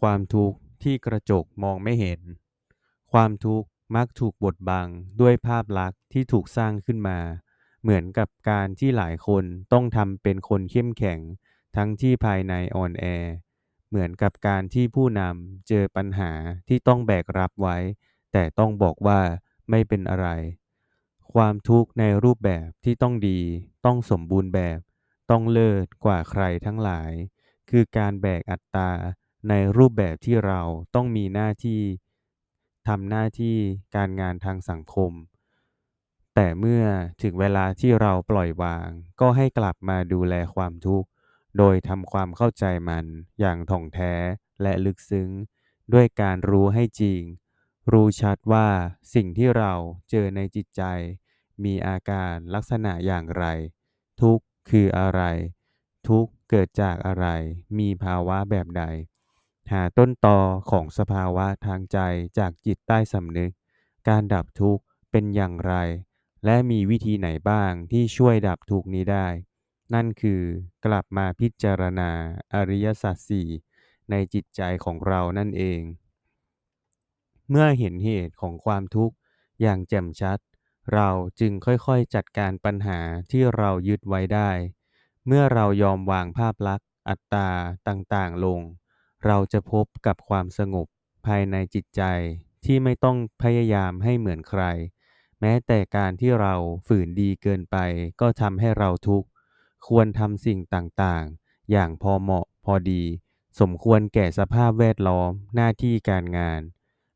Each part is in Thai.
ความทุกข์ที่กระจกมองไม่เห็น ความทุกข์มักถูกบดบังด้วยภาพลักษณ์ที่ถูกสร้างขึ้นมา เหมือนกับการที่หลายคนต้องทำเป็นคนเข้มแข็ง ทั้งที่ภายในอ่อนแอ เหมือนกับการที่ผู้นำเจอปัญหาที่ต้องแบกรับไว้ แต่ต้องบอกว่าไม่เป็นอะไร ความทุกข์ในรูปแบบที่ต้องดี ต้องสมบูรณ์แบบ ต้องเลิศกว่าใครทั้งหลาย คือการแบกอัตตา ในรูปแบบที่เราต้องมีหน้าที่ทำหน้าที่การงานทางสังคม แต่เมื่อถึงเวลาที่เราปล่อยวาง ก็ให้กลับมาดูแลความทุกข์ โดยทำความเข้าใจมันอย่างถ่องแท้และลึกซึ้ง ด้วยการรู้ให้จริง รู้ชัดว่าสิ่งที่เราเจอในจิตใจ มีอาการลักษณะอย่างไร ทุกข์คืออะไร ทุกข์เกิดจากอะไร มีภาวะแบบใด หาต้นตอของสภาวะทางใจจากจิตใต้สำนึก การดับทุกข์เป็นอย่างไร และมีวิธีไหนบ้างที่ช่วยดับทุกข์นี้ได้ นั่นคือกลับมาพิจารณาอริยสัจสี่ในจิตใจของเรานั่นเอง เมื่อเห็นเหตุของความทุกข์อย่างแจ่มชัด เราจึงค่อยๆจัดการปัญหาที่เรายึดไว้ได้ เมื่อเรายอมวางภาพลักษณ์อัตตาต่างๆลง เราจะพบกับความสงบภายในจิตใจที่ไม่ต้องพยายามให้เหมือนใคร แม้แต่การที่เราฝืนดีเกินไป ก็ทำให้เราทุกข์ ควรทำสิ่งต่างๆ อย่างพอเหมาะพอดี สมควรแก่สภาพแวดล้อมหน้าที่การงาน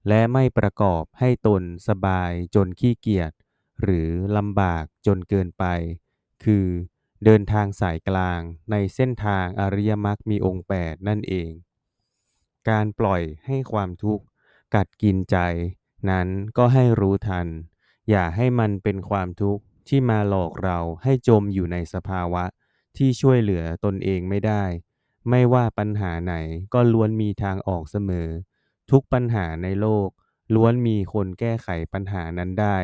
และไม่ประกอบให้ตนสบายจนขี้เกียจหรือลำบากจนเกินไป คือเดินทางสายกลางในเส้นทางอริยมรรคมีองค์แปดนั่นเอง การปล่อยให้ความทุกข์กัดกินใจ นั้นก็ให้รู้ทัน อย่าให้มันเป็นความทุกข์ที่มาหลอกเราให้จมอยู่ในสภาวะที่ช่วยเหลือตนเองไม่ได้ ไม่ว่าปัญหาไหนก็ล้วนมีทางออกเสมอ ทุกปัญหาในโลก ล้วนมีคนแก้ไขปัญหานั้นได้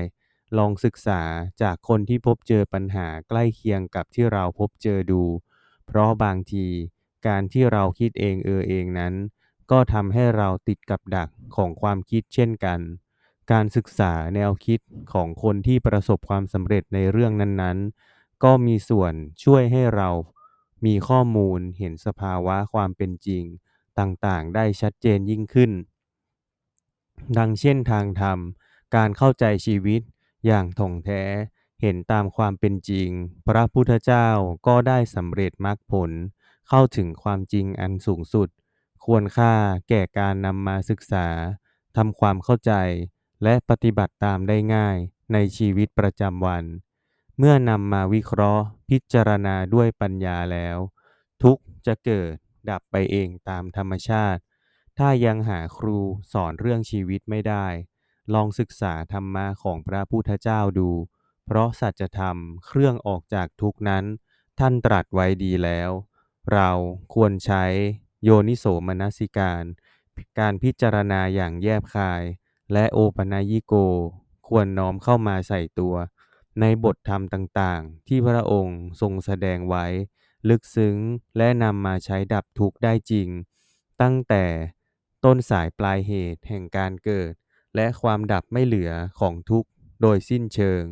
ลองศึกษาจากคนที่พบเจอปัญหาใกล้เคียงกับที่เราพบเจอดู เพราะบางที การที่เราคิดเองเออเองนั้น ก็ทำให้เราติดกับดักของความคิดเช่นกัน การศึกษาแนวคิดของคนที่ประสบความสำเร็จในเรื่องนั้นๆ ก็มีส่วนช่วยให้เรามีข้อมูลเห็นสภาวะความเป็นจริงต่างๆ ได้ชัดเจนยิ่งขึ้น ดังเช่นทางธรรม การเข้าใจชีวิตอย่างถ่องแท้เห็นตามความเป็นจริง พระพุทธเจ้าก็ได้สำเร็จมรรคผล เข้าถึงความจริงอันสูงสุด ควรค่าแก่การนำมาศึกษา ทำความเข้าใจ และปฏิบัติตามได้ง่ายในชีวิตประจำวัน เมื่อนำมาวิเคราะห์ พิจารณาด้วยปัญญาแล้ว ทุกจะเกิดดับไปเองตามธรรมชาติ ถ้ายังหาครูสอนเรื่องชีวิตไม่ได้ ลองศึกษาธรรมะของพระพุทธเจ้าดู เพราะสัจธรรมเครื่องออกจากทุกนั้น ท่านตรัสไว้ดีแล้ว เราควรใช้ โยนิโสมนสิการ การพิจารณาอย่างแยบคาย และโอปัญญิโก ควรน้อมเข้ามาใส่ตัว ในบทธรรมต่างๆ ที่พระองค์ทรงแสดงไว้ ลึกซึ้งและนำมาใช้ดับทุกข์ได้จริง ตั้งแต่ต้นสายปลายเหตุแห่งการเกิด และความดับไม่เหลือของทุกข์โดยสิ้นเชิง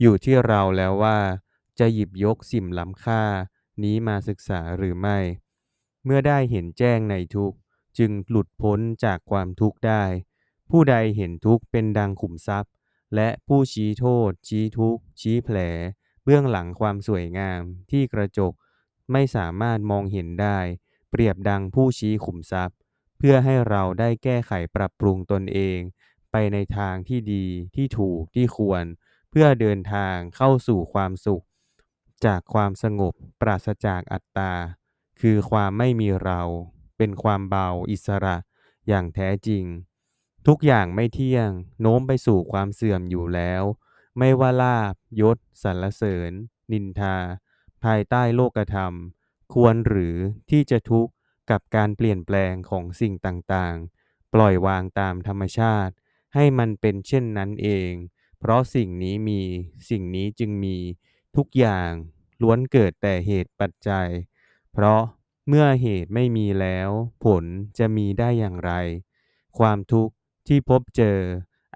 อยู่ที่เราแล้วว่า จะหยิบยกสิ่งล้ำค่านี้มาศึกษาหรือไม่ เมื่อได้เห็นแจ้งในทุกข์ จึงหลุดพ้นจากความทุกข์ได้ ผู้ใดเห็นทุกข์เป็นดังขุมทรัพย์ และผู้ชี้โทษ ชี้ทุกข์ ชี้แผล เบื้องหลังความสวยงามที่กระจก ไม่สามารถมองเห็นได้ เปรียบดังผู้ชี้ขุมทรัพย์ เพื่อให้เราได้แก้ไขปรับปรุงตนเอง ไปในทางที่ดีที่ถูกที่ควร เพื่อเดินทางเข้าสู่ความสุข จากความสงบปราศจากอัตตา คือความไม่มีเรา เป็นความเบาอิสระอย่างแท้จริง ทุกอย่างไม่เที่ยง โน้มไปสู่ความเสื่อมอยู่แล้ว ไม่ว่าลาภยศสรรเสริญ นินทา ภายใต้โลกธรรม ควรหรือที่จะทุกข์กับการเปลี่ยนแปลงของสิ่งต่างๆ ปล่อยวางตามธรรมชาติ ให้มันเป็นเช่นนั้นเอง เพราะสิ่งนี้มีสิ่งนี้จึงมีทุกอย่างล้วนเกิดแต่เหตุปัจจัย เพราะเมื่อเหตุไม่มีแล้ว ผลจะมีได้อย่างไร ความทุกข์ที่พบเจอ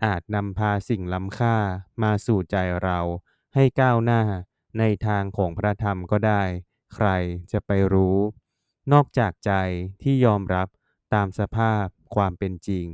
อาจนำพาสิ่งล้ำค่ามาสู่ใจเราให้ก้าวหน้าในทางของพระธรรมก็ได้ ใครจะไปรู้ นอกจากใจที่ยอมรับตามสภาพความเป็นจริง